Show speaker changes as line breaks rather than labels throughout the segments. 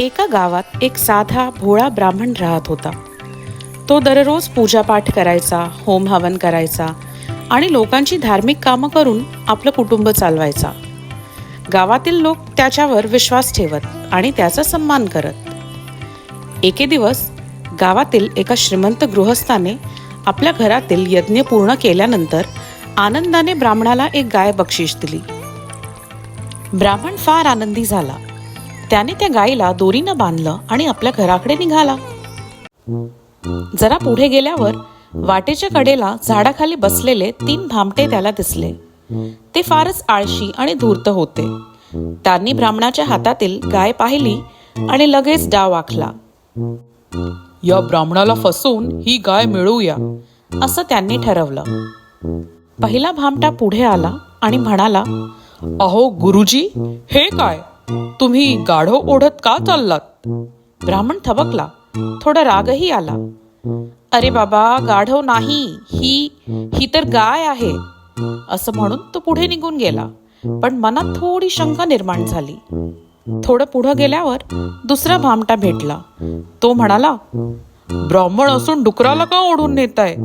एका गावात एक साधा भोळा ब्राह्मण राहत होता. तो दररोज पूजापाठ करायचा होम हवन करायचा आणि लोकांची धार्मिक कामं करून आपलं कुटुंब चालवायचा. गावातील लोक त्याच्यावर विश्वास ठेवत आणि त्याचा सन्मान करत. एके दिवस गावातील एका श्रीमंत गृहस्थाने आपल्या घरातील यज्ञ पूर्ण केल्यानंतर आनंदाने ब्राह्मणाला एक गाय बक्षीस दिली. ब्राह्मण फार आनंदी झाला. त्याने त्या गायीला दोरीनं बांधलं आणि आपल्या घराकडे निघाला. जरा पुढे गेल्यावर वाटेच्या कडेला झाडाखाली बसलेले तीन भामटे त्याला दिसले. ते फारच आळशी आणि धूर्त होते. त्यांनी ब्राह्मणाच्या हातातील गाय पाहिली आणि लगेच डाव आखला.
या ब्राह्मणाला फसवून ही गाय मिळवूया
असं त्यांनी ठरवलं. पहिला भामटा पुढे आला आणि म्हणाला
अहो गुरुजी हे काय? तुम्ही गाढव ओढत का चाललात?
ब्राह्मण थबकला. थोडा रागही आला. अरे बाबा गाढव नाही. ही ही तर गाय आहे. असं म्हणून तो पुढे निघून गेला. पण मनात थोडी शंका निर्माण झाली. थोडं पुढं गेल्यावर दुसरा भामटा भेटला. तो म्हणाला
ब्राह्मण असून डुकराला का ओढून नेताय?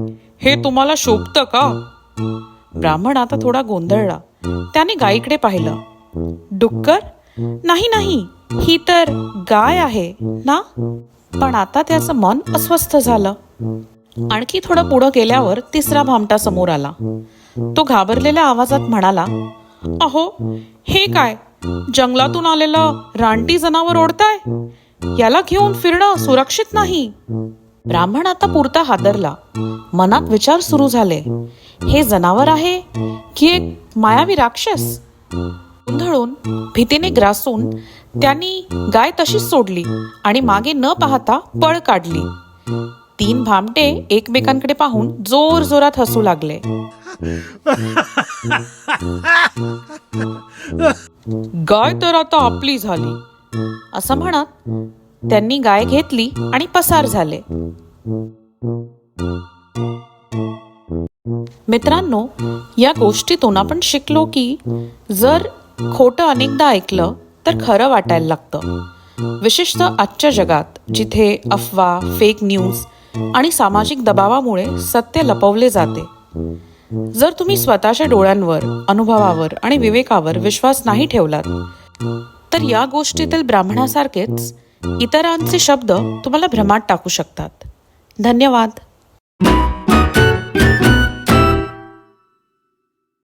हे तुम्हाला शोभतं का?
ब्राह्मण आता थोडा गोंधळला. त्याने गायीकडे पाहिलं. डुक्कर नाही नाही. ही तर गाय आहे ना? पण आता त्याचं मन अस्वस्थ झालं. आणखी थोडं पुढं गेल्यावर तिसरा भामटा समोर आला. तो घाबरलेल्या आवाजात म्हणाला अहो हे काय? जंगलातून आलेलं रानटी जनावर ओढताय? याला घेऊन फिरणं सुरक्षित नाही. ब्राह्मण आता पुरता हादरला. मनात विचार सुरू झाले. हे जनावर आहे की एक मायावी राक्षस? गोंधळून भीतीने ग्रासून त्यांनी गाय तशीच सोडली आणि मागे न पाहता पळ काढली. तीन भामटे एकमेकांकडे पाहून जोर जोरात हसू लागले.
गाय तर आता आपली झाली.
असं म्हणत त्यांनी गाय घेतली आणि पसार झाले. मित्रांनो या गोष्टीतून आपण शिकलो की जर खोटं अनेकदा ऐकलं तर खरं वाटायला लागतं. विशेषतः आजच्या जगात जिथे अफवा फेक न्यूज आणि सामाजिक दबावामुळे सत्य लपवले जाते. जर तुम्ही स्वतःच्या डोळ्यांवर अनुभवावर आणि विवेकावर विश्वास नाही ठेवलात तर या गोष्टीतील ब्राह्मणासारखेच इतरांचे शब्द तुम्हाला भ्रमात टाकू शकतात. धन्यवाद.